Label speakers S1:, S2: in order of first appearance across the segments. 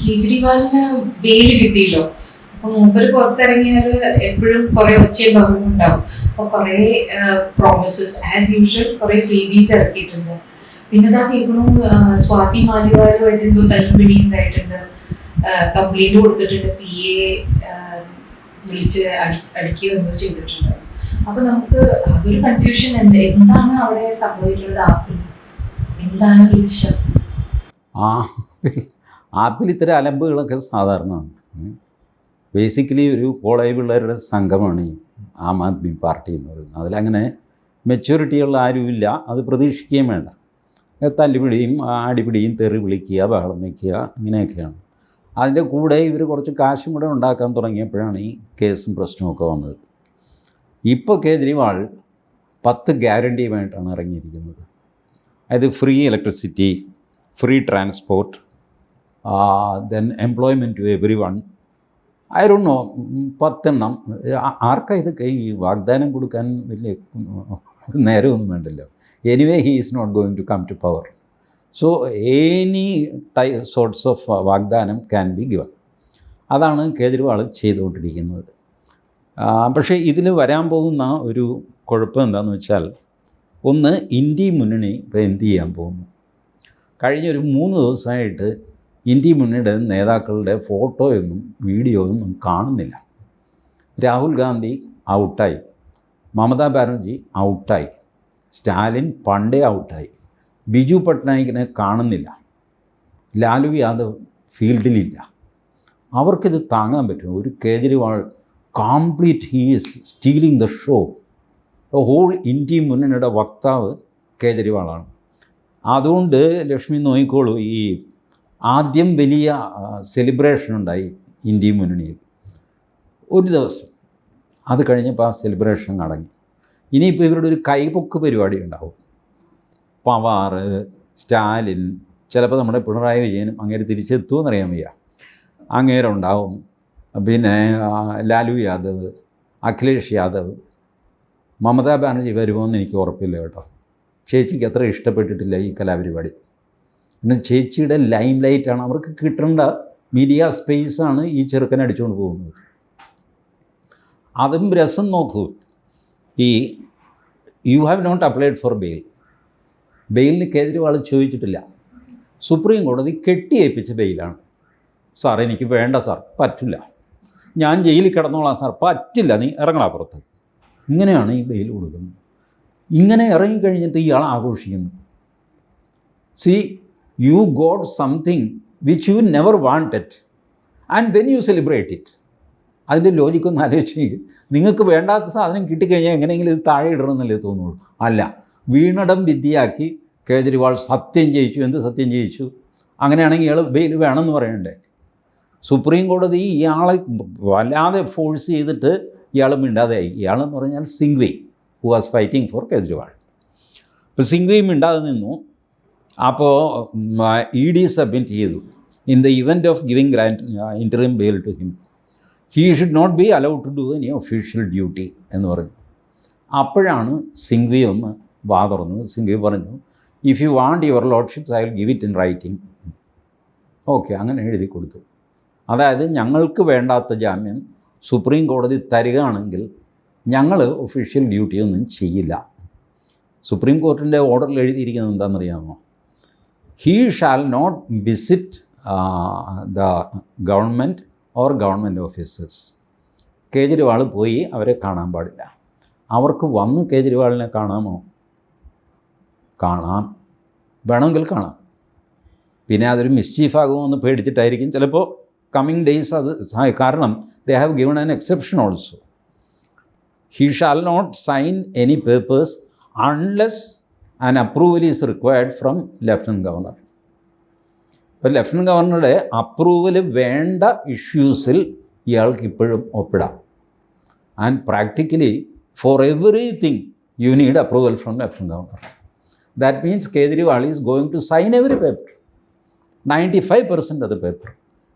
S1: കേജ്രിവാളിന് വെയിൽ കിട്ടിയല്ലോ. അപ്പൊ മൂപ്പര് പുറത്തിറങ്ങിയാൽ എപ്പോഴും കുറെ ഒച്ചയും ബഹളവും ഉണ്ടാവും. അപ്പൊ കുറെ പ്രോമിസസ് ആസ് യൂഷ്വൽ കുറെ ഫ്രീബീസ് ഇറക്കിയിട്ടുണ്ട്. പിന്നെ ഇതാ കേൾക്കണു സ്വാതി മാലിവാലുമായിട്ട് എന്തോ തല്ലുപിടി ഉണ്ടായിട്ടുണ്ട് കംപ്ലൈന്റ് കൊടുത്തിട്ടുണ്ട് പി എ വിളിച്ച് അടി അടിക്കുകയോ എന്തോ ചെയ്തിട്ടുണ്ട്. അപ്പൊ നമുക്ക് അതൊരു കൺഫ്യൂഷൻ എന്ത് എന്താണ് അവിടെ സംഭവിക്കുന്നത്? ആപ്പിൽ എന്താണ് ലക്ഷ്യം
S2: ആ ആപ്പിൽ ഇത്തരം അലമ്പുകളൊക്കെ സാധാരണമാണ്. ബേസിക്കലി ഒരു കോളേജ് പിള്ളേരുടെ സംഘമാണ് ഈ ആം ആദ്മി പാർട്ടി എന്ന് പറയുന്നത്. അതിലങ്ങനെ മെച്യൂരിറ്റിയുള്ള ആരുമില്ല അത് പ്രതീക്ഷിക്കുകയും വേണ്ട. തല്ലുപിടിയും ആടിപിടിയും തെറി വിളിക്കുക ബഹളം വയ്ക്കുക ഇങ്ങനെയൊക്കെയാണ്. അതിന്റെ കൂടെ ഇവർ കുറച്ച് കാശും കൂടെ ഉണ്ടാക്കാൻ തുടങ്ങിയപ്പോഴാണ് ഈ കേസും പ്രശ്നമൊക്കെ വന്നത്. ഇപ്പോൾ കേജ്രിവാൾ പത്ത് ഗ്യാരണ്ടിയുമായിട്ടാണ് ഇറങ്ങിയിരിക്കുന്നത്. അതായത് free electricity free transport then employment to everyone I don't know പത്തെണ്ണം. ആർക്കാ ഇത് കൈ വാഗ്ദാനം കൊടുക്കാൻ വലിയ നേരമൊന്നും വേണ്ടല്ലോ. Anyway he is not going to come to power so any tie sorts of വാഗ്ദാനം ക്യാൻ ബി ഗിവൺ അതാണ് കേജ്രിവാൾ ചെയ്തുകൊണ്ടിരിക്കുന്നത്. പക്ഷേ ഇതിൽ വരാൻ പോകുന്ന ഒരു കുഴപ്പം എന്താണെന്ന് വെച്ചാൽ ഒന്ന് ഇന്ത്യ മുന്നണി ഇപ്പോൾ എന്ത് ചെയ്യാൻ പോകുന്നു? കഴിഞ്ഞൊരു മൂന്ന് ദിവസമായിട്ട് ഇന്ത്യ മുന്നണിയുടെ നേതാക്കളുടെ ഫോട്ടോയൊന്നും വീഡിയോയൊന്നും കാണുന്നില്ല. രാഹുൽ ഗാന്ധി ഔട്ടായി. മമതാ ബാനർജി ഔട്ടായി. സ്റ്റാലിൻ പണ്ടേ ഔട്ടായി. ബിജു പട്നായിക്കിനെ കാണുന്നില്ല. ലാലു യാദവ് ഫീൽഡിലില്ല. അവർക്കിത് താങ്ങാൻ പറ്റും ഒരു Kejriwal complete he's stealing the show. Whole India മുന്നണിയുടെ വക്താവ് കേജ്രിവാളാണ്. അതുകൊണ്ട് ലക്ഷ്മി നോയിക്കോളൂ ഈ ആദ്യം വലിയ സെലിബ്രേഷൻ ഉണ്ടായി ഇന്ത്യ മുന്നണിയിൽ ഒരു ദിവസം. അത് കഴിഞ്ഞപ്പോൾ ആ സെലിബ്രേഷൻ അടങ്ങി. ഇനിയിപ്പോൾ ഇവരുടെ ഒരു കൈപൊക്ക് പരിപാടി ഉണ്ടാവും. പവാർ സ്റ്റാലിൻ ചിലപ്പോൾ നമ്മുടെ പിണറായി വിജയനും അങ്ങേര് തിരിച്ചെത്തുമെന്നറിയാൻ വയ്യ. അങ്ങേരുണ്ടാവും പിന്നെ ലാലു യാദവ് അഖിലേഷ് യാദവ്. മമതാ ബാനർജി വരുമോ എന്ന് എനിക്ക് ഉറപ്പില്ല കേട്ടോ. ചേച്ചിക്ക് അത്ര ഇഷ്ടപ്പെട്ടിട്ടില്ല ഈ കലാപരിപാടി. പിന്നെ ചേച്ചിയുടെ ലൈം ലൈറ്റാണ് അവർക്ക് കിട്ടേണ്ട മീഡിയ സ്പേസാണ് ഈ ചെറുക്കൻ അടിച്ചുകൊണ്ട് പോകുന്നത്. അതും രസം നോക്കൂ. ഈ you have not applied for bail ബെയിലിന് Kejriwal ചോദിച്ചിട്ടില്ല. സുപ്രീം കോടതി കെട്ടിയേൽപ്പിച്ച ബെയിലാണ്. സാർ എനിക്ക് വേണ്ട സാർ പറ്റില്ല. ഞാൻ ജയിലിൽ കിടന്നോളാം സാർ പറ്റില്ല നീ ഇറങ്ങണ പുറത്ത്. ഇങ്ങനെയാണ് ഈ ബെയിൽ കൊടുക്കുന്നത്. ഇങ്ങനെ ഇറങ്ങിക്കഴിഞ്ഞിട്ട് ഇയാൾ ആഘോഷിക്കുന്നു. See you got something which you never wanted and then you celebrate it അതിന്റെ ലോജിക്കൊന്ന് ആലോചിച്ച് നിങ്ങൾക്ക് വേണ്ടാത്ത സാധനം കിട്ടിക്കഴിഞ്ഞാൽ എങ്ങനെയെങ്കിലും ഇത് താഴെ ഇടണമെന്നല്ലേ തോന്നുള്ളൂ. അല്ല വീണടം വിദ്യയാക്കി കേജ്രിവാൾ സത്യം ജയിച്ചു. എന്ത് സത്യം ജയിച്ചു? അങ്ങനെയാണെങ്കിൽ ഇയാൾ ബെയിൽ വേണമെന്ന് പറയണ്ടേ? സുപ്രീം കോടതി ഇയാളെ വല്ലാതെ ഫോഴ്സ് ചെയ്തിട്ട് ഇയാൾ മിണ്ടാതെയായി. ഇയാളെന്ന് പറഞ്ഞാൽ Singhvi who was fighting for Kejriwal. അപ്പോൾ സിംഗ്വി മിണ്ടാതെ നിന്നു. അപ്പോൾ ഇ ഡി സബ്മിറ്റ് ചെയ്തു. In the event of giving grand interview bail to him he should not be allowed to do any official duty എന്ന് പറഞ്ഞു. അപ്പോഴാണ് സിംഗ്വി ഒന്ന് വാതുറന്നത് സിംഗ്വി പറഞ്ഞു if you want your lordships I will give it in writing okay അങ്ങനെ എഴുതി കൊടുത്തു. അതായത് ഞങ്ങൾക്ക് വേണ്ടാത്ത ജാമ്യം സുപ്രീം കോടതി തരികയാണെങ്കിൽ ഞങ്ങൾ ഒഫീഷ്യൽ ഡ്യൂട്ടിയൊന്നും ചെയ്യില്ല. സുപ്രീം കോർട്ടിന്റെ ഓർഡറിൽ എഴുതിയിരിക്കുന്നത് എന്താണെന്നറിയാമോ? He shall not visit the government or government officers Kejriwal പോയി അവരെ കാണാൻ പാടില്ല. അവർക്ക് വന്ന് കേജ്രിവാളിനെ കാണാമോ? കാണാം. വേണമെങ്കിൽ കാണാം. പിന്നെ അതൊരു മിസ്ചീഫ് ആകുമോ പേടിച്ചിട്ടായിരിക്കും. ചിലപ്പോൾ കമ്മിങ് ഡേയ്സ് അത് കാരണം they have given an exception also he shall not sign any papers unless an approval is required from lieutenant governor ഇപ്പോൾ ലെഫ്റ്റനന്റ് ഗവർണറുടെ അപ്രൂവൽ വേണ്ട ഇഷ്യൂസിൽ ഇയാൾക്ക് ഇപ്പോഴും ഒപ്പിടാം. And practically for everything you need approval from lieutenant governor that means Kejriwal is going to sign every paper ninety five percent അത് paper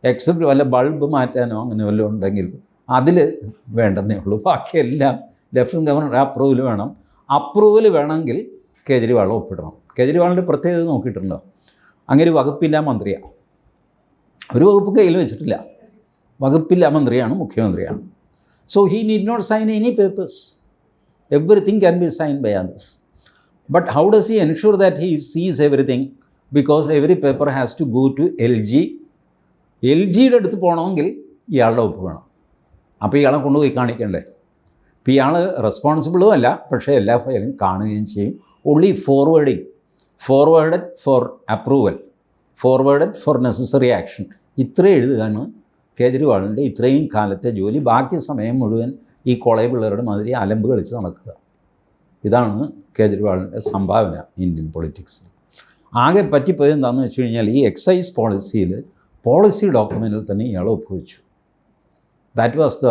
S2: except വല്ല bulb മാറ്റാനോ അങ്ങനെ വല്ലതും ഉണ്ടെങ്കിൽ അതിൽ വേണ്ടെന്നേ ഉള്ളൂ. ബാക്കിയെല്ലാം ലെഫ്റ്റനന്റ് ഗവർണർ അപ്രൂവൽ വേണം. അപ്രൂവൽ വേണമെങ്കിൽ കേജ്രിവാൾ ഒപ്പിടണം. കേജ്രിവാളിന്റെ പ്രത്യേകത നോക്കിയിട്ടുണ്ടോ? അങ്ങനെ വകുപ്പില്ല മന്ത്രിയാണ് ഒരു വകുപ്പ് കയ്യിൽ വെച്ചിട്ടില്ല. വകുപ്പില്ല മന്ത്രിയാണ് മുഖ്യമന്ത്രിയാണ്. So he need not sign any papers everything can be sign by others but how does he ensure that he sees everything because every paper has to go to L G L ജിയുടെ അടുത്ത് പോകണമെങ്കിൽ ഇയാളുടെ ഒപ്പ് വേണം. അപ്പോൾ ഇയാളെ കൊണ്ടുപോയി കാണിക്കണ്ടേ? അപ്പോൾ ഇയാൾ റെസ്പോൺസിബിളും അല്ല പക്ഷേ എല്ലാ ഫയലും കാണുകയും ചെയ്യും. Only forwarding forward for approval forward for necessary action ഇത്രയും എഴുതുകയാണ് കേജ്രിവാളിന്റെ ഇത്രയും കാലത്തെ ജോലി ബാക്കി സമയം മുഴുവൻ ഈ കോളേജ് പിള്ളേരുടെ മാതിരി അലമ്പ് കളിച്ച് നടക്കുക. ഇതാണ് കേജ്രിവാളിന്റെ സംഭാവന ഇന്ത്യൻ പൊളിറ്റിക്സിൽ ആകെ പറ്റിപ്പോയത് എന്താണെന്ന് വെച്ച് കഴിഞ്ഞാൽ ഈ എക്സൈസ് പോളിസിയിൽ പോളിസി ഡോക്യുമെന്റിൽ തന്നെ ഇയാൾ ഒപ്പുവെച്ചു. That was the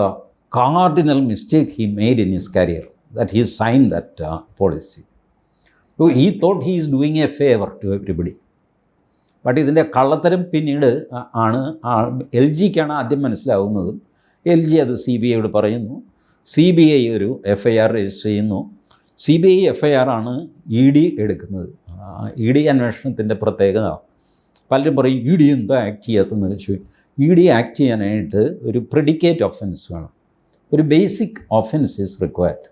S2: cardinal mistake he made in his career that he sign that policy he thought he is doing a favour to everybody but ഇതിന്റെ കള്ളത്തരം പിന്നീട് ആണ് എൽ ജിക്കാണ് ആദ്യം മനസ്സിലാവുന്നതും. എൽ ജി അത് സി ബി ഐയോട് പറയുന്നു. സി ബി ഐ ഒരു എഫ് ഐ ആർ രജിസ്റ്റർ ചെയ്യുന്നു. C B I F I R ആണ് ഇ ഡി എടുക്കുന്നത്. ഇ ഡി അന്വേഷണത്തിന്റെ പ്രത്യേകത. പലരും പറയും ഇ ഡി എന്താ ആക്ട് ചെയ്യാത്തതെന്ന്? വെച്ചു ഇ ഡി ആക്ട് ചെയ്യാനായിട്ട് ഒരു പ്രെഡിക്കേറ്റ് ഒഫൻസ് വേണം. ഒരു basic offence is required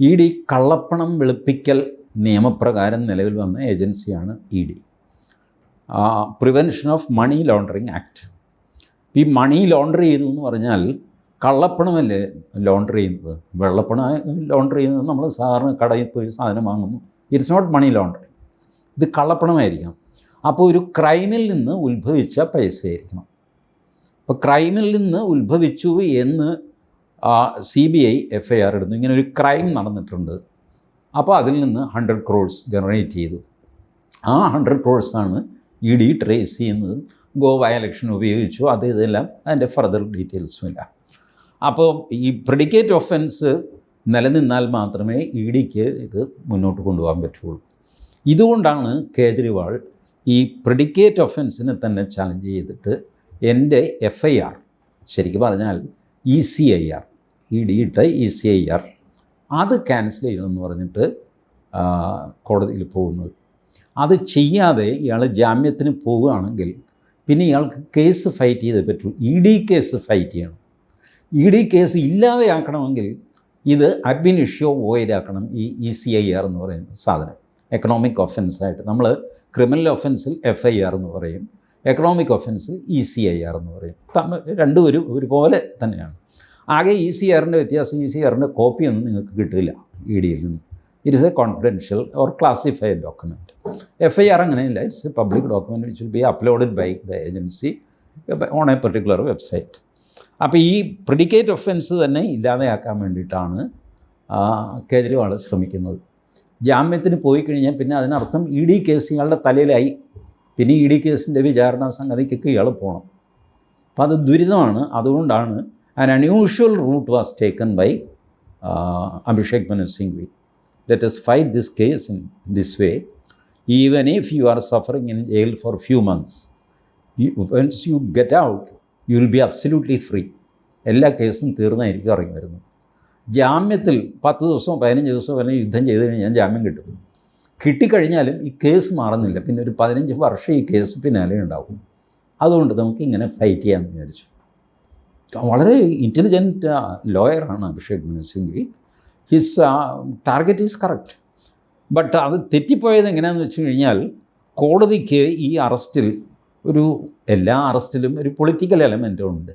S2: E D കള്ളപ്പണം വെളുപ്പിക്കൽ നിയമപ്രകാരം നിലവിൽ വന്ന ഏജൻസിയാണ് E D. Prevention of money laundering act ഈ മണി ലോണ്ടർ ചെയ്തു എന്ന് പറഞ്ഞാൽ കള്ളപ്പണമല്ലേ ലോണ്ടർ ചെയ്യുന്നത്? വെള്ളപ്പണം ലോണ്ടർ ചെയ്യുന്നത് നമ്മൾ സാധാരണ കടയിൽ പോയി സാധനം വാങ്ങുന്നു. ഇറ്റ്സ് നോട്ട് മണി ലോണ്ടറിങ് ഇത് കള്ളപ്പണമായിരിക്കാം. അപ്പോൾ ഒരു ക്രൈമിൽ നിന്ന് ഉത്ഭവിച്ച പൈസയായിരിക്കണം. അപ്പോൾ ക്രൈമിൽ നിന്ന് ഉത്ഭവിച്ചു എന്ന് C B I F I R ഇടുന്നു. ഇങ്ങനെ ഒരു ക്രൈം നടന്നിട്ടുണ്ട്. അപ്പോൾ അതിൽ നിന്ന് ഹൺഡ്രഡ് ക്രോഡ്സ് ജനറേറ്റ് ചെയ്തു. ആ ഹൺഡ്രഡ് ക്രോഡ്സാണ് ഇ ഡി ട്രേസ് ചെയ്യുന്നത്. ഗോവ ഇലക്ഷൻ ഉപയോഗിച്ചു. അത് ഇതെല്ലാം അതിന്റെ ഫർദർ ഡീറ്റെയിൽസും ഇല്ല. അപ്പോൾ ഈ പ്രിഡിക്കേറ്റ് ഒഫൻസ് നിലനിന്നാൽ മാത്രമേ ഇ ഡിക്ക് ഇത് മുന്നോട്ട് കൊണ്ടുപോകാൻ പറ്റുള്ളൂ. ഇതുകൊണ്ടാണ് കേജ്രിവാൾ ഈ പ്രിഡിക്കേറ്റ് ഒഫൻസിനെ തന്നെ ചലഞ്ച് ചെയ്തിട്ട് എന്റെ എഫ് ഐ ആർ ശരിക്കും പറഞ്ഞാൽ E C I R E D ഇട്ട ഇ സി ഐ ആർ അത് ക്യാൻസൽ ചെയ്യണമെന്ന് പറഞ്ഞിട്ട് കോടതിയിൽ പോകുന്നത്. അത് ചെയ്യാതെ ഇയാൾ ജാമ്യത്തിന് പോവുകയാണെങ്കിൽ പിന്നെ ഇയാൾക്ക് കേസ് ഫൈറ്റ് ചെയ്തേ പറ്റൂ. ഇ ഡി കേസ് ഫൈറ്റ് ചെയ്യണം. ഇ ഡി കേസ് ഇല്ലാതെയാക്കണമെങ്കിൽ ഇത് അബിനിഷ്യോ വോയിഡാക്കണം ഈ ഇ സി ഐ ആർ എന്ന് പറയുന്ന സാധനം. എക്കണോമിക് ഒഫൻസായിട്ട് നമ്മൾ ക്രിമിനൽ ഒഫൻസിൽ എഫ് ഐ ആർ എന്ന് പറയും. എക്കണോമിക് ഒഫൻസിൽ ഇ സി ഐ ആർ എന്ന് പറയും. തമ്മിൽ രണ്ടും ഒരു ഒരുപോലെ തന്നെയാണ്. ആകെ ഇ സി ആറിന്റെ വ്യത്യാസം ഇ സി ആറിന്റെ കോപ്പിയൊന്നും നിങ്ങൾക്ക് കിട്ടില്ല ഇ ഡിയിൽ നിന്ന്. It is a confidential or classified document F I R അങ്ങനെയില്ല. It's a public document which will be uploaded by the agency on a particular website അപ്പോൾ ഈ പ്രിഡിക്കേറ്റ് ഒഫൻസ് തന്നെ ഇല്ലാതെയാക്കാൻ വേണ്ടിയിട്ടാണ് കേജ്രിവാൾ ശ്രമിക്കുന്നത്. ജാമ്യത്തിന് പോയി കഴിഞ്ഞാൽ പിന്നെ അതിനർത്ഥം ഇ ഡി കേസ് ഇയാളുടെ തലയിലായി. പിന്നെ ഇ ഡി കേസിന്റെ വിചാരണ സംഗതിക്കൊക്കെ ഇയാൾ പോകണം അപ്പോൾ അത് ദുരിതമാണ്. അതുകൊണ്ടാണ് an unusual route was taken by Abhishek Manu Singhvi let us fight this case in this way even if you are suffering in jail for few months once you get out you will be absolutely free എല്ലാ കേസും തീർന്നായിരിക്കും ഇറങ്ങി വരുന്നത്. ജാമ്യത്തിൽ പത്ത് ദിവസമോ പതിനഞ്ച് ദിവസമോ വരെ യുദ്ധം ചെയ്ത് കഴിഞ്ഞാൽ ജാമ്യം കിട്ടും. കിട്ടിക്കഴിഞ്ഞാലും ഈ കേസ് മാറുന്നില്ല. പിന്നെ ഒരു പതിനഞ്ച് വർഷം ഈ കേസ് പിന്നാലെ ഉണ്ടാവും. അതുകൊണ്ട് നമുക്ക് ഇങ്ങനെ ഫൈറ്റ് ചെയ്യാമെന്ന് വിചാരിച്ചു. വളരെ intelligent ലോയറാണ് Abhishek Manu Singhvi his target is correct but അത് തെറ്റിപ്പോയത് എങ്ങനെയാണെന്ന് വെച്ച് കഴിഞ്ഞാൽ കോടതിക്ക് ഈ അറസ്റ്റിൽ ഒരു എല്ലാ അറസ്റ്റിലും ഒരു പൊളിറ്റിക്കൽ എലമെന്റും ഉണ്ട്.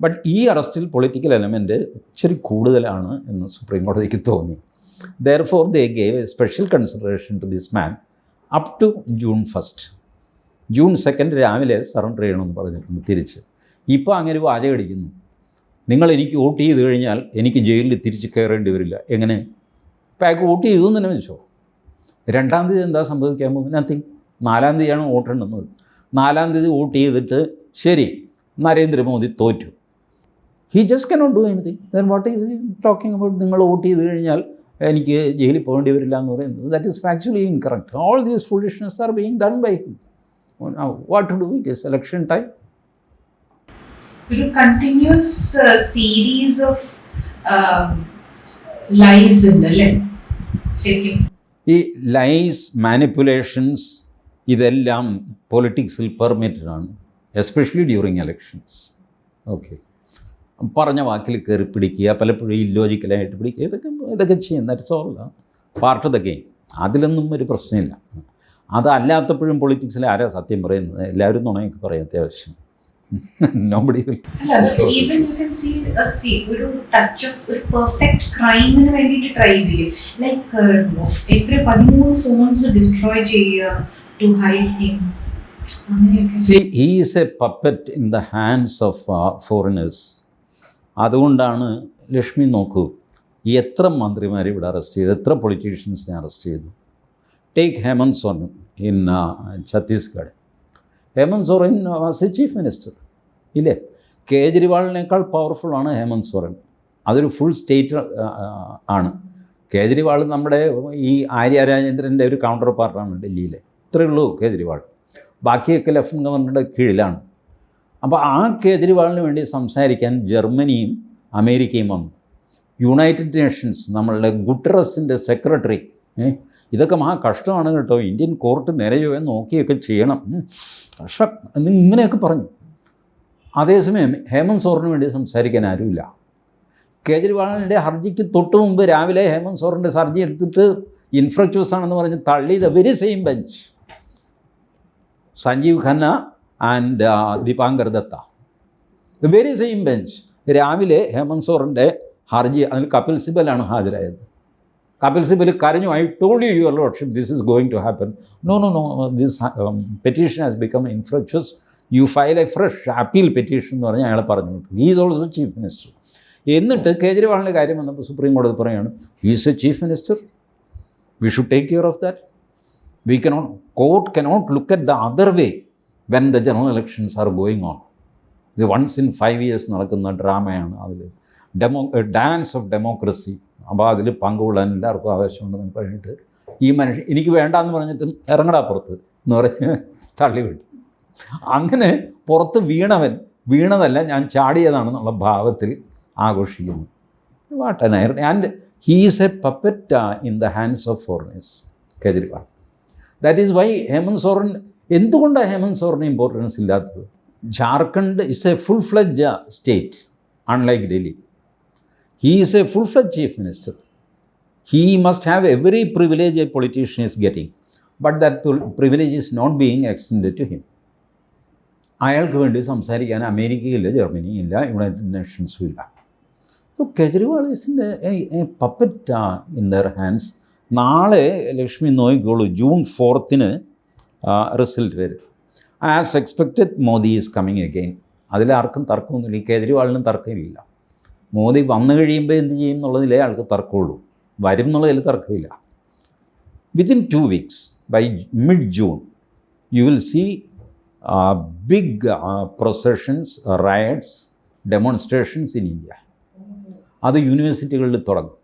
S2: ബട്ട് ഈ അറസ്റ്റിൽ പൊളിറ്റിക്കൽ എലമെന്റ് ഇച്ചിരി കൂടുതലാണ് എന്ന് സുപ്രീം കോടതിക്ക് തോന്നി. Therefore they gave a special consideration to this man up to June first June second രാവിലെ സറണ്ടർ ചെയ്യണമെന്ന് പറഞ്ഞിട്ടുണ്ട് തിരിച്ച്. ഇപ്പോൾ അങ്ങനെ വാചകം അടിക്കുന്നു നിങ്ങൾ എനിക്ക് വോട്ട് ചെയ്ത് കഴിഞ്ഞാൽ എനിക്ക് ജയിലിൽ തിരിച്ച് കയറേണ്ടി വരില്ല. എങ്ങനെ? ഇപ്പോൾ അയാൾക്ക് വോട്ട് ചെയ്തു തന്നെ വെച്ചോ? രണ്ടാം തീയതി എന്താ സംഭവിക്കാൻ പോകുന്നത്? നത്തിങ് നാലാം തീയതിയാണ് വോട്ടെണ്ണുന്നത് നാലാം തീയതി വോട്ട് ചെയ്തിട്ട് ശരി നരേന്ദ്രമോദി തോറ്റു. He just cannot do anything then what is talking about നിങ്ങൾ വോട്ട് ചെയ്ത് കഴിഞ്ഞാൽ എനിക്ക് ജയിലിൽ പോകേണ്ടി വരില്ല എന്ന് പറയുന്നത്. That is actually incorrect all these foolishness are being done by him what to do it is election time
S1: ഒരു കണ്ടിന്യൂസ് സീരീസ് ഓഫ് ലൈസ് ഉണ്ട് അല്ലേ? ശരിക്കും.
S2: ഈ ലൈസ് മാനിപ്പുലേഷൻസ് ഇതെല്ലാം പൊളിറ്റിക്സിൽ പെർമിറ്റഡ് ആണ് എസ്പെഷ്യലി ഡ്യൂറിങ് എലക്ഷൻസ് ഓക്കെ പറഞ്ഞ വാക്കിൽ കയറി പിടിക്കുക പലപ്പോഴും ഇല്ലോജിക്കലായിട്ട് പിടിക്കുക ഇതൊക്കെ ഇതൊക്കെ ചെയ്യും. That's all part of the game അതിലൊന്നും ഒരു പ്രശ്നമില്ല. അതല്ലാത്തപ്പോഴും പൊളിറ്റിക്സിൽ ആരാ സത്യം പറയുന്നത്? എല്ലാവരും നുണയൊക്കെ പറയും അത്യാവശ്യം. നോബഡി വിൽ
S1: അല്ല even you can see see ഒരു ടച്ച് ഓഫ് ഒരു പെർഫെക്റ്റ് ക്രൈമിന് വേണ്ടിയിട്ട് ട്രൈ ചെയ്തില്ലേ? ലൈക്ക് എത്ര പതിമൂന്ന് ഫോൺസ് ഡിസ്ട്രോയ് ചെയ്യുക ടു ഹൈഡ് തിങ്സ് അങ്ങനെയൊക്കെ.
S2: See he is a puppet in the hands of foreigners അതുകൊണ്ടാണ് ലക്ഷ്മി നോക്കൂ എത്ര മന്ത്രിമാരെ ഇവിടെ അറസ്റ്റ് ചെയ്തു എത്ര പൊളിറ്റീഷ്യൻസിനെ അറസ്റ്റ് ചെയ്തു. Take Hemant Soren in Chhattisgarh Hemant Soren was a chief minister. ഇല്ലേ? കേജ്രിവാളിനേക്കാൾ പവർഫുള്ളാണ് ഹേമന്ത് സോറൻ. അതൊരു ഫുൾ സ്റ്റേറ്റ് ആണ്. കേജ്രിവാൾ നമ്മുടെ ഈ ആര്യ രാജേന്ദ്രന്റെ ഒരു കൗണ്ടർ പാർട്ടാണ് ഡൽഹിയിലെ. ഇത്രയേ ഉള്ളൂ കേജ്രിവാൾ. ബാക്കിയൊക്കെ ലഫ്റ്റനന്റ് ഗവർണറുടെ കീഴിലാണ്. അപ്പോൾ ആ കേജ്രിവാളിന് വേണ്ടി സംസാരിക്കാൻ ജർമ്മനിയും അമേരിക്കയും വന്നു. യുണൈറ്റഡ് നേഷൻസ് നമ്മളുടെ ഗുട്ടറസിന്റെ സെക്രട്ടറി ഇതൊക്കെ മഹാ കഷ്ടമാണ് കേട്ടോ. ഇന്ത്യൻ കോർട്ട് നിരയോയെ നോക്കിയൊക്കെ ചെയ്യണം. കഷ്ടം ഇങ്ങനെയൊക്കെ പറഞ്ഞു. അതേസമയം ഹേമന്ത് സോറിന് വേണ്ടി സംസാരിക്കാൻ ആരുമില്ല. കേജ്രിവാളിന്റെ ഹർജിക്ക് തൊട്ട് മുമ്പ് രാവിലെ ഹേമന്ത് സോറിന്റെ ഹർജി എടുത്തിട്ട് ഇൻഫ്രക്ച്വസ് ആണെന്ന് പറഞ്ഞ് തള്ളി the very same bench. Sanjiv Khanna and Dipankar Datta. The very same bench. രാവിലെ ഹേമന്ത് സോറിന്റെ ഹർജി അതിൽ കപിൽ സിബലാണ് ഹാജരായത്. കപിൽ സിബൽ കരഞ്ഞു I told you your lordship this is going to happen no no no this petition has become infructuous you file a fresh appeal petition എന്ന് പറഞ്ഞ് അയാൾ പറഞ്ഞു വിട്ടു. He is also chief minister എന്നിട്ട് കേജ്രിവാളിന്റെ കാര്യം വന്നപ്പോൾ സുപ്രീം കോടതി പറയുകയാണ് he's a chief minister we should take care of that we cannot court cannot look at the other way when the general elections are going on ഇത് once in five years നടക്കുന്ന ഡ്രാമയാണ് അതിൽ demo dance of democracy അപ്പോൾ അതിൽ പങ്കുകൊള്ളാൻ എല്ലാവർക്കും ആവശ്യമുണ്ടെന്ന് പറഞ്ഞിട്ട് ഈ മനുഷ്യൻ എനിക്ക് വേണ്ടാന്ന് പറഞ്ഞിട്ടും ഇറങ്ങടാ പുറത്ത് എന്ന് പറഞ്ഞ് തള്ളിവിട്ടു അങ്ങനെ പുറത്ത് വീണവൻ വീണതല്ല ഞാൻ ചാടിയതാണെന്നുള്ള ഭാവത്തിൽ ആഘോഷിക്കുന്നു. What an I and he's a puppet in the hands of foreigners Kejriwal. That is why Hemant Soren എന്തുകൊണ്ടാണ് ഹേമന്ത് സോറിന് ഇമ്പോർട്ടൻസ് ഇല്ലാത്തത്? Jharkhand is a full fledged state unlike Delhi he is a full fledged chief minister he must have every privilege a politician is getting but that privilege is not being extend to him അയാൾക്ക് വേണ്ടി സംസാരിക്കാൻ അമേരിക്കയില്ല ജർമ്മനിയില്ല united നേഷൻസും ഇല്ല. So Kejriwal ഈസിന്റെ puppet in their hands നാളെ ലക്ഷ്മി നോയിക്കോളൂ June ഫോർത്തിന് റിസൾട്ട് വരും. As expected Modi is coming again അതിലാർക്കും തർക്കമൊന്നുമില്ല. ഈ കേജ്രിവാളിനും തർക്കമില്ല. മോദി വന്നു കഴിയുമ്പോൾ എന്ത് ചെയ്യും എന്നുള്ളതിലേ ആൾക്ക് തർക്കമുള്ളൂ. വരും എന്നുള്ളതിൽ തർക്കമില്ല. Within two weeks by mid June you will see big processions riots demonstrations in India അത് യൂണിവേഴ്സിറ്റികളിൽ തുടങ്ങും.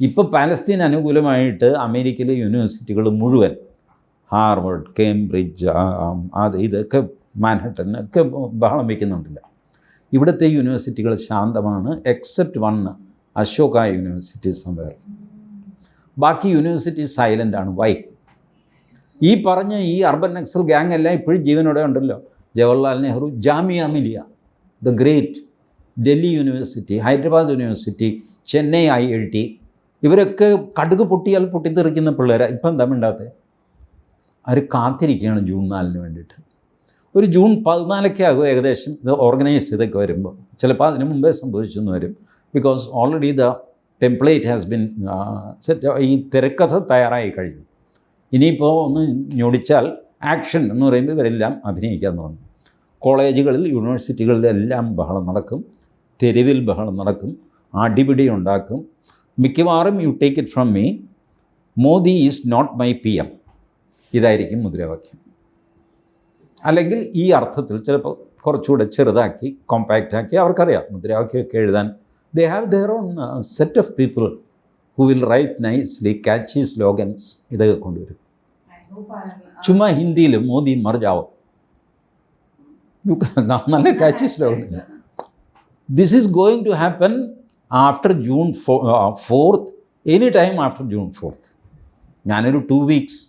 S2: ഇപ്പോൾ പാലസ്തീൻ അനുകൂലമായിട്ട് അമേരിക്കയിലെ യൂണിവേഴ്സിറ്റികൾ മുഴുവൻ ഹാർവർഡ് കേംബ്രിഡ്ജ് അത് ഇതൊക്കെ മാൻഹട്ടൻ ഒക്കെ ബഹളം വയ്ക്കുന്നുണ്ടില്ല ഇവിടുത്തെ യൂണിവേഴ്സിറ്റികൾ ശാന്തമാണ് except one Ashoka university somewhere ബാക്കി യൂണിവേഴ്സിറ്റി സൈലന്റ് ആണ്. വൈ ഈ പറഞ്ഞ ഈ അർബൻ നക്സൽ ഗ്യാങ് എല്ലാം ഇപ്പോഴും ജീവനോടെ ഉണ്ടല്ലോ. Jawaharlal Nehru Jamia Millia the great Delhi university Hyderabad university Chennai I I T ഇവരൊക്കെ കടുക് പൊട്ടിയാൽ പൊട്ടിത്തെറിക്കുന്ന പിള്ളേരാണ് ഇപ്പം എന്താ മിണ്ടാത്തത് അവർ കാത്തിരിക്കുകയാണ് ജൂൺ നാലിന് വേണ്ടിയിട്ട്. ഒരു ജൂൺ പതിനാലൊക്കെ ആകും ഏകദേശം ഇത് ഓർഗനൈസ് ചെയ്തൊക്കെ വരുമ്പോൾ. ചിലപ്പോൾ അതിന് മുമ്പേ സംഭവിച്ചെന്ന് വരും. Because already the template has been set ഈ തിരക്കഥ തയ്യാറായി കഴിഞ്ഞു. ഇനിയിപ്പോൾ ഒന്ന് ഞൊടിച്ചാൽ ആക്ഷൻ എന്ന് പറയുമ്പോൾ ഇവരെല്ലാം അഭിനയിക്കാൻ തുടങ്ങും. കോളേജുകളിൽ യൂണിവേഴ്സിറ്റികളിലെല്ലാം ബഹളം നടക്കും. തെരുവിൽ ബഹളം നടക്കും. അടിപിടി ഉണ്ടാക്കും. മിക്കവാറും you take it from me Modi is not my P M ഇതായിരിക്കും മുദ്രാവാക്യം. അല്ലെങ്കിൽ ഈ അർത്ഥത്തിൽ ചിലപ്പോൾ കുറച്ചുകൂടെ ചെറുതാക്കി കോമ്പാക്റ്റ് ആക്കി അവർക്കറിയാം. മുദ്രാവാക്യമൊക്കെ എഴുതാൻ. They have there on set of people who will write nicely catchy slogans ഇതൊക്കെ കൊണ്ടുവരും. ചുമ്മാ ഹിന്ദിയിൽ മോദി മറിജാവും നല്ല catchy slogan this is going to happen after June four fourth any time after June fourth ഞാനൊരു ടു വീക്സ്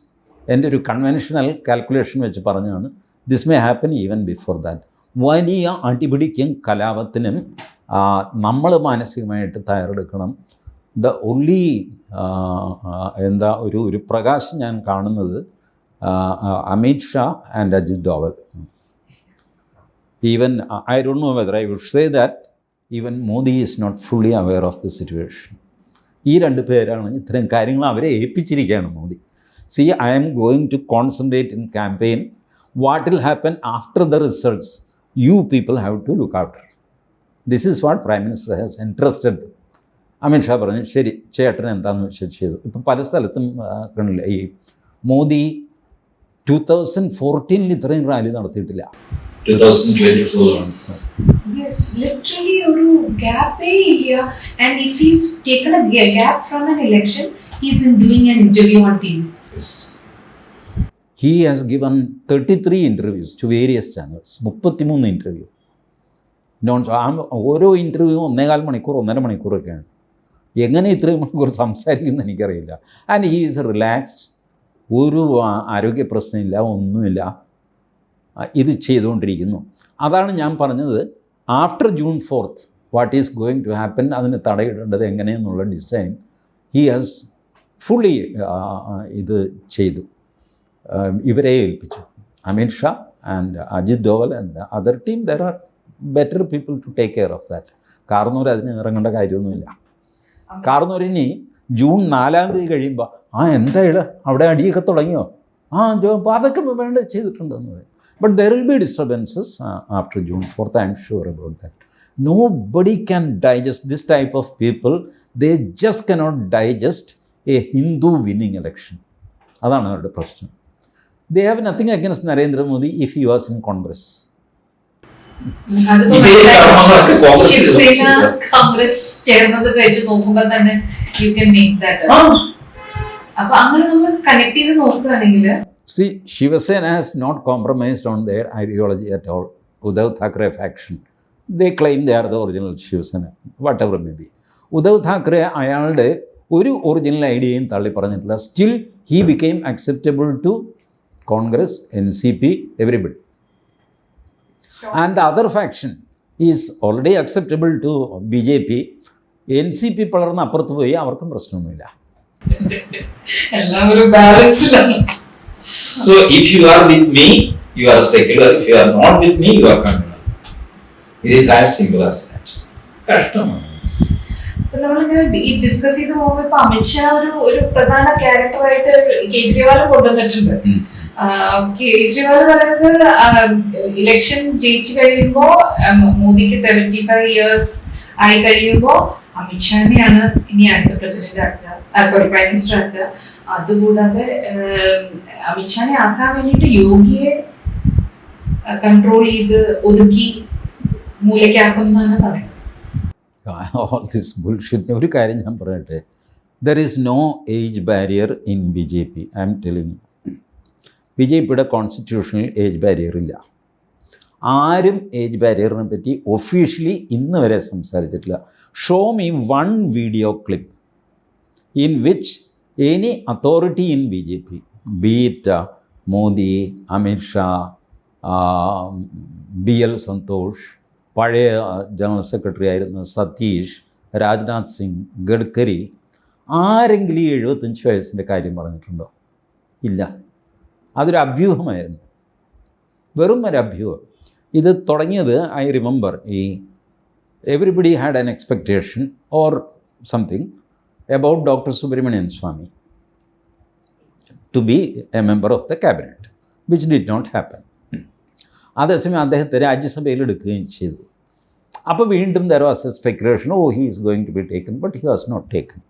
S2: എന്റെ ഒരു conventional calculation വെച്ച് പറഞ്ഞാണ് this may happen even before that വലിയ അടിപിടിക്കും കലാപത്തിനും നമ്മൾ മാനസികമായിട്ട് തയ്യാറെടുക്കണം. ദ ഒൺലി എന്താ ഒരു ഒരു പ്രകാശം ഞാൻ കാണുന്നത് Amit Shah and Ajit Doval. Even I don't know whether I would say that even Modi is not fully aware of the situation ഈ രണ്ട് പേരാണ് ഇത്തരം കാര്യങ്ങൾ അവരെ ഏൽപ്പിച്ചിരിക്കുകയാണ് Modi. See I'm going to concentrate in campaign what will happen after the results you people have to look after this is what prime minister has interested Amit Shah പറഞ്ഞു ശരി ചേട്ടൻ എന്താണെന്ന് വെച്ചാൽ ചെയ്തു. ഇപ്പം പല സ്ഥലത്തും കണ്ടില്ല ഈ മോദി ടു തൗസൻഡ് ഫോർട്ടീനിൽ ഇത്രയും റാലി നടത്തിയിട്ടില്ല.
S3: 2024
S1: യെസ് ലിറ്ററലി ഒരു ഗ്യാപ്പേ from an election doing an interview on T V
S2: he has given thirty three interviews to various channels മുപ്പത്തിമൂന്ന് ഇന്റർവ്യൂ നോൺ ആ ഓരോ ഇന്റർവ്യൂ ഒന്നേകാൽ മണിക്കൂർ ഒന്നര മണിക്കൂറൊക്കെയാണ് എങ്ങനെ ഇത്രയും മണിക്കൂർ സംസാരിക്കുന്നു എനിക്കറിയില്ല. ആൻഡ് ഹീ ഈസ് റിലാക്സ്ഡ് ഒരു ആരോഗ്യ പ്രശ്നമില്ല ഒന്നുമില്ല. ഇത് ചെയ്തുകൊണ്ടിരിക്കുന്നു. അതാണ് ഞാൻ പറഞ്ഞത്. After June fourth what is going to happen അതിന് തടയിടേണ്ടത് എങ്ങനെയെന്നുള്ള ഡിസൈൻ ഹി ഹാസ് ഫുള്ളി ഇത് ചെയ്തു. ഇവരെ ഏൽപ്പിച്ചു. Amit Shah and Ajit Doval and other team there are better people to take care of that കാർന്നൂർ അതിന് ഇറങ്ങേണ്ട കാര്യമൊന്നുമില്ല. കാർന്നൂരിനി ജൂൺ നാലാം തീയതി കഴിയുമ്പോൾ ആ എന്താ ഇട അവിടെ അടിയൊക്കെ തുടങ്ങിയോ? ആ ജോ അതൊക്കെ വേണ്ട ചെയ്തിട്ടുണ്ടെന്ന് പറയും. But there will be disturbances after June fourth I'm sure about that nobody can digest this type of people they just cannot digest a Hindu winning election അതാണ് അവരുടെ പ്രശ്നം. They have nothing against Narendra Modi if you was in Congress
S3: ഇതേ
S1: ശിവസേന കോൺഗ്രസ് ചേർന്നത് വെച്ച് നോക്കുമ്പോൾ തന്നെ you can make that അപ്പൊ അങ്ങനെ നമ്മൾ കണക്ട് ചെയ്ത് നോക്കുകയാണെങ്കിൽ
S2: See, Shivasena has not compromised on their ideology at all. Uddhav Thackeray faction. They claim they are the original Shivasena, whatever may be. Uddhav Thackeray അയാളുടെ ഒരു ഒറിജിനൽ ഐഡിയയും തള്ളി പറഞ്ഞിട്ടില്ല still he became acceptable to Congress N C P everybody and the other faction is already acceptable to B J P N C P പളർന്ന് അപ്പുറത്ത് പോയി അവർക്കും പ്രശ്നമൊന്നുമില്ല.
S3: so if you are with me you are secular. If you are not with me you are communal. It is as simple as that. കഷ്ടമാണ്.
S1: നമ്മളിങ്ങനെ D- ഈ discuss ചെയ്ത് പോകുമ്പോ ഇപ്പൊ അമിത്ഷാ ഒരു ഒരു പ്രധാന ക്യാരക്ടറായിട്ട് കേജ്രിവാൾ കൊണ്ടുവന്നിട്ടുണ്ട്. കേജ്രിവാൾ പറയുന്നത് ഇലക്ഷൻ ജയിച്ചു കഴിയുമ്പോ മോദിക്ക് സെവന്റി ഫൈവ് ഇയേഴ്സ് ആയി കഴിയുമ്പോ അമിത്ഷാനെയാണ് ഇനി അടുത്ത പ്രസിഡന്റ് ആക്കുക സോറി പ്രൈം മിനിസ്റ്റർ ആക്കുക. അതുകൂടാതെ അമിത്ഷാനെ ആക്കാൻ വേണ്ടിയിട്ട് യോഗിയെ കൺട്രോൾ ചെയ്ത് ഒതുക്കി മൂലയ്ക്കാക്കും എന്നാണ് പറയുന്നത്
S2: ഓൾ ദിസ് ബുൾഷിറ്റ് ഒരു കാര്യം ഞാൻ പറയട്ടെ. There is no age barrier in B J P I'm telling B J കോൺസ്റ്റിറ്റ്യൂഷനിൽ age barrier ഇല്ല. ആരും ഏജ് ബാരിയറിനെ പറ്റി ഒഫീഷ്യലി ഇന്ന് വരെ സംസാരിച്ചിട്ടില്ല. Show me one video clip in which any authority in B J P beat Modi Amit Shah B L Santhosh പഴയ general secretary ആയിരുന്ന സതീഷ് രാജ്നാഥ് സിംഗ് ഗഡ്കരി ആരെങ്കിലും ഈ എഴുപത്തഞ്ച് വയസ്സിന്റെ കാര്യം പറഞ്ഞിട്ടുണ്ടോ? ഇല്ല. അതൊരു അഭ്യൂഹമായിരുന്നു. വെറും ഒരു അഭ്യൂഹം ഇത് തുടങ്ങിയത് ഐ റിമെമ്പർ ഈ everybody had an expectation or something about doctor Subramanian Swamy to be a member of the cabinet which did not happen അതേസമയം അദ്ദേഹത്തെ രാജ്യസഭയിൽ എടുക്കുകയും ചെയ്തു. അപ്പോൾ വീണ്ടും there was a speculation oh he is going to be taken but he was not taken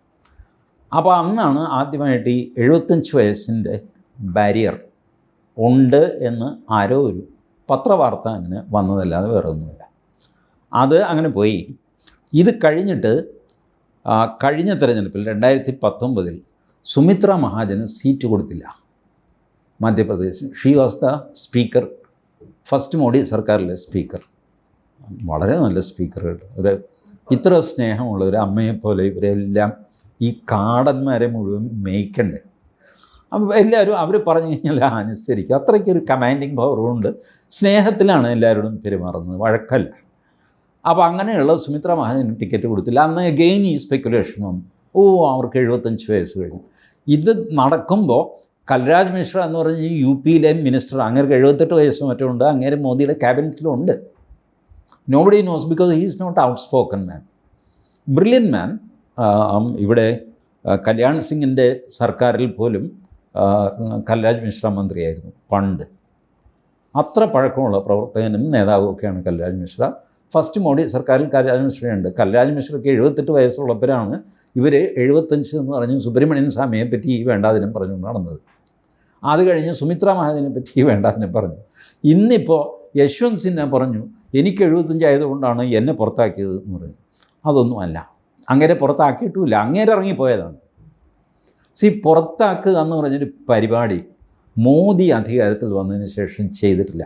S2: അപ്പോൾ അന്നാണ് ആദ്യമായിട്ട് ഈ എഴുപത്തഞ്ച് വയസ്സിന്റെ ബാരിയർ ഉണ്ട് എന്ന് ആരോ ഒരു പത്രവാർത്ത അങ്ങനെ വന്നതല്ലാതെ വേറെ ഒന്നുമില്ല അത് അങ്ങനെ പോയി. ഇത് കഴിഞ്ഞിട്ട് കഴിഞ്ഞ തിരഞ്ഞെടുപ്പിൽ രണ്ടായിരത്തി പത്തൊമ്പതിൽ സുമിത്ര മഹാജന് സീറ്റ് കൊടുത്തില്ല. Madhya Pradesh she was the speaker first Modi സർക്കാരിലെ speaker വളരെ നല്ല സ്പീക്കർ കേട്ടോ. ഒരു ഇത്ര സ്നേഹമുള്ള ഒരു അമ്മയെപ്പോലെ ഇവരെല്ലാം ഈ കാടന്മാരെ മുഴുവൻ മേയ്ക്കണ്ടേ? അപ്പം എല്ലാവരും അവർ പറഞ്ഞു കഴിഞ്ഞാൽ അനുസരിക്കും. അത്രയ്ക്കൊരു കമാൻഡിങ് പവറുണ്ട് സ്നേഹത്തിലാണ് എല്ലാവരോടും പെരുമാറുന്നത്. വഴക്കല്ല. അപ്പോൾ അങ്ങനെയുള്ള സുമിത്ര മഹാജന് ടിക്കറ്റ് കൊടുത്തില്ല. അന്ന് ഗെയിൻ ഈ സ്പെക്കുലേഷൻ വന്നു. ഓ അവർക്ക് എഴുപത്തഞ്ച് വയസ്സ് കഴിഞ്ഞു. ഇത് നടക്കുമ്പോൾ കൽരാജ് മിശ്ര എന്ന് പറഞ്ഞ യു പിയിലെ മിനിസ്റ്റർ അങ്ങേർക്ക് എഴുപത്തെട്ട് വയസ്സ് മറ്റോ ഉണ്ട്. അങ്ങേര് മോദിയുടെ ക്യാബിനറ്റിലുണ്ട് nobody knows because he is not outspoken man brilliant man ഇവിടെ കല്യാൺ സിംഗിന്റെ സർക്കാരിൽ പോലും കൽരാജ് മിശ്ര മന്ത്രിയായിരുന്നു പണ്ട്. അത്ര പഴക്കമുള്ള പ്രവർത്തകനും നേതാവും ഒക്കെയാണ് കൽരാജ് മിശ്ര. ഫസ്റ്റ് മോഡി സർക്കാരിൽ കൽരാജ് മിശ്രയുണ്ട്. കൽരാജ് മിശ്രയ്ക്ക് എഴുപത്തെട്ട് വയസ്സുള്ളപ്പോഴാണ് ഇവർ എഴുപത്തഞ്ച് എന്ന് പറഞ്ഞ് സുബ്രഹ്മണ്യൻ സ്വാമിയെ പറ്റി ഈ വേണ്ടാതിനും പറഞ്ഞു നടന്നത്. അത് കഴിഞ്ഞ് സുമിത്ര മഹാജനെ പറ്റി ഈ വേണ്ടാതിനും പറഞ്ഞു. ഇന്നിപ്പോൾ യശ്വന്ത് സിൻഹ പറഞ്ഞു എനിക്ക് എഴുപത്തഞ്ച് ആയതുകൊണ്ടാണ് എന്നെ പുറത്താക്കിയത് എന്ന് പറഞ്ഞു അതൊന്നുമല്ല അങ്ങേരെ പുറത്താക്കിയിട്ടുമില്ല. അങ്ങേരെ ഇറങ്ങിപ്പോയതാണ് സി പുറത്താക്കുക എന്ന് പറഞ്ഞൊരു പരിപാടി മോദി അധികാരത്തിൽ വന്നതിന് ശേഷം ചെയ്തിട്ടില്ല.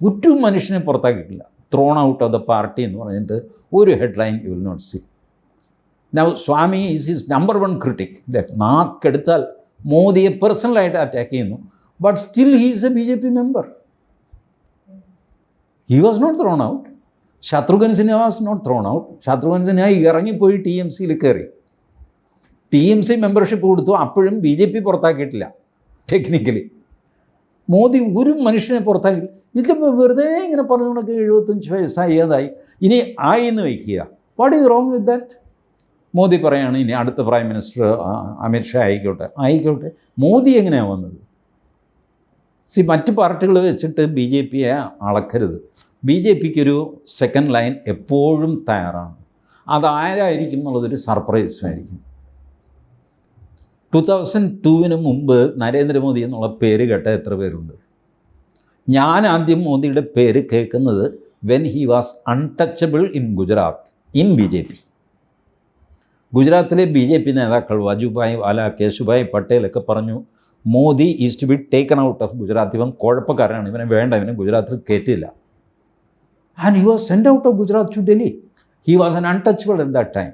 S2: ഒരു മനുഷ്യനെ പുറത്താക്കിയിട്ടില്ല. Thrown out of the party എന്ന് പറഞ്ഞിട്ട് ഒരു headline you will not see now Swamy is is number one critic നാക്കെടുത്താൽ മോദിയെ പേഴ്സണലായിട്ട് അറ്റാക്ക് ചെയ്യുന്നു. But still he's a B J P member he was not thrown out Shatrughan Sinha was not thrown out Shatrughan Sinha ഇറങ്ങിപ്പോയി T M സിയിൽ കയറി T M C membership കൊടുത്തു. അപ്പോഴും B J P പുറത്താക്കിയിട്ടില്ല. Technically Modi ഒരു മനുഷ്യനെ പുറത്താക്കി. ഇതിപ്പോൾ വെറുതെ ഇങ്ങനെ പറഞ്ഞുകൊണ്ടൊക്കെ എഴുപത്തഞ്ച് വയസ്സായി ഏതായി. ഇനി ആയി എന്ന് വയ്ക്കുക. What is wrong with that Modi പറയാണ് ഇനി അടുത്ത പ്രൈം മിനിസ്റ്റർ അമിത്ഷാ ആയിക്കോട്ടെ. ആയിക്കോട്ടെ. മോദി എങ്ങനെയാണ് വന്നത്? സി മറ്റ് പാർട്ടികൾ വെച്ചിട്ട് ബി ജെ പിയെ അളക്കരുത്. ബി ജെ പിക്ക് ഒരു സെക്കൻഡ് ലൈൻ എപ്പോഴും തയ്യാറാണ്. അതാരായിരിക്കും എന്നുള്ളതൊരു സർപ്രൈസുമായിരിക്കും ടു തൗസൻഡ് ടൂവിന് മുമ്പ് നരേന്ദ്രമോദി എന്നുള്ള പേര് കേട്ട എത്ര പേരുണ്ട്? ഞാൻ ആദ്യം മോദിയുടെ പേര് കേൾക്കുന്നത് when he was untouchable in Gujarat in B J P ഗുജറാത്തിലെ ബി ജെ പി നേതാക്കൾ വാജുഭായ് വാല കേശുഭായ് പട്ടേലൊക്കെ പറഞ്ഞു Modi is to be taken out of Gujarat ഇവൻ കുഴപ്പക്കാരനാണ്. ഇവനെ വേണ്ട. ഇവനെ ഗുജറാത്തിൽ കയറ്റില്ല and he was send out of Gujarat to Delhi he was an untouchable at that time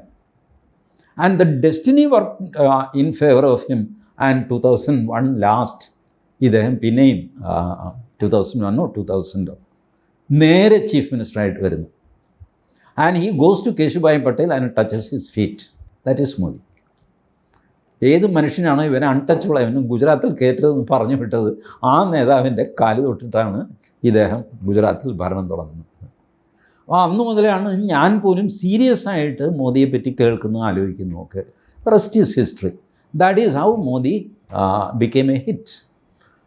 S2: and the destiny work in favour of him and two thousand one last ഇദ്ദേഹം പിന്നെയും to thousand വണ്ണോ two തൗസൻഡോ നേരെ chief മിനിസ്റ്ററായിട്ട് വരുന്നു. And he goes to Keshubhai Patel and touches his feet that is Modi ഏത് മനുഷ്യനാണോ ഇവനെ അൺടച്ചബിൾ അവനും ഗുജറാത്തിൽ കയറ്റതെന്ന് പറഞ്ഞു വിട്ടത് ആ നേതാവിന്റെ കാൽ തൊട്ടിട്ടാണ് ഇദ്ദേഹം ഗുജറാത്തിൽ ഭരണം തുടങ്ങുന്നത്. അപ്പോൾ അന്ന് മുതലാണ് ഞാൻ പോലും സീരിയസ് ആയിട്ട് മോദിയെ പറ്റി കേൾക്കുന്നു ആലോചിക്കുന്നു ഒക്കെ. Rest is history that is how Modi became a hit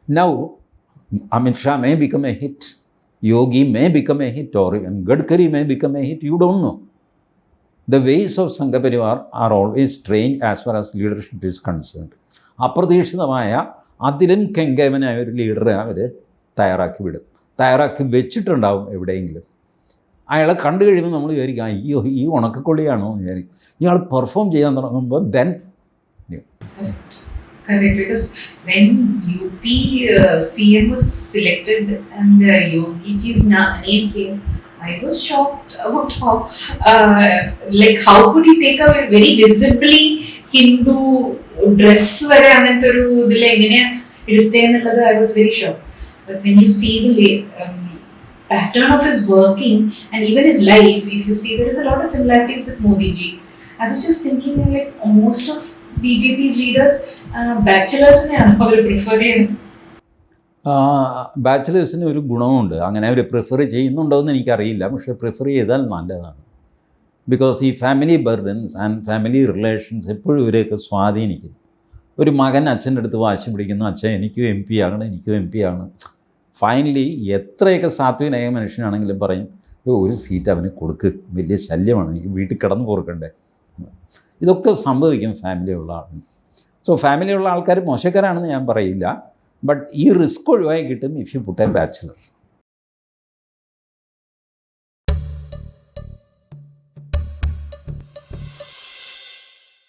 S2: now Amit Shah may become a hit Yogi may become a hit or even Gadkari may become a hit you don't know the ways of Sangh Parivar are always train as far as leadership is concerned അപ്രതീക്ഷിതമായ അതിലും കെങ്കേവനായ ഒരു ലീഡറെ അവർ തയ്യാറാക്കി വിടും. തയ്യാറാക്കി വെച്ചിട്ടുണ്ടാവും എവിടെയെങ്കിലും. അയാളെ കണ്ടു കഴിയുമ്പോൾ നമ്മൾ വിചാരിക്കും അയ്യോ ഈ ഉണക്കക്കൊള്ളിയാണോ എന്ന് വിചാരിക്കും ഇയാൾ പെർഫോം ചെയ്യാൻ തുടങ്ങുമ്പോൾ then
S1: Correct, because when UP uh, CM was selected and uh, Yogi ji's na- name came, I was shocked about how, uh, like, how could he take a very visibly Hindu dress വരെ അങ്ങനത്തെ ഒരു ഇതിൽ എങ്ങനെയാ എടുത്തേന്നുള്ളത് I was very shock but when you see the pattern of his working and even his life, if you see, there is a lot of similarities with Modi ji. I was just thinking, like, most of BJP's leaders, uh, bachelors ആണ് അവർ prefer ചെയ്യുന്നത്.
S2: ബാച്ചിലേഴ്സിന് ഒരു ഗുണമുണ്ട്. അങ്ങനെ അവർ prefer ചെയ്യുന്നുണ്ടോ എന്ന് എനിക്കറിയില്ല. പക്ഷേ prefer ചെയ്താൽ നല്ലതാണ്. ബിക്കോസ് ഈ family burdens and family relations എപ്പോഴും ഇവരെയൊക്കെ സ്വാധീനിക്കും. ഒരു മകൻ അച്ഛന്റെ അടുത്ത് വാശി പിടിക്കുന്നു. അച്ഛൻ എനിക്കും എം പി ആകണം എനിക്കും എം പി ആകണം. ഫൈനലി എത്രയൊക്കെ സാത്വികനായ മനുഷ്യനാണെങ്കിലും പറയും "ഓ, ഒരു സീറ്റ് അവന് കൊടുക്ക്. വലിയ ശല്യമാണ്. ഈ വീട്ടിൽ കിടന്നു കൊടുക്കണ്ടേ ഇതൊക്കെ സംഭവിക്കും ഫാമിലിയുള്ള ആളിന് സോ ഫാമിലിയുള്ള ആൾക്കാർ മോശക്കാരാണെന്ന് ഞാൻ പറയില്ല. ബട്ട് ഈ റിസ്ക് ഒഴിവായി കിട്ടും if you put a bachelor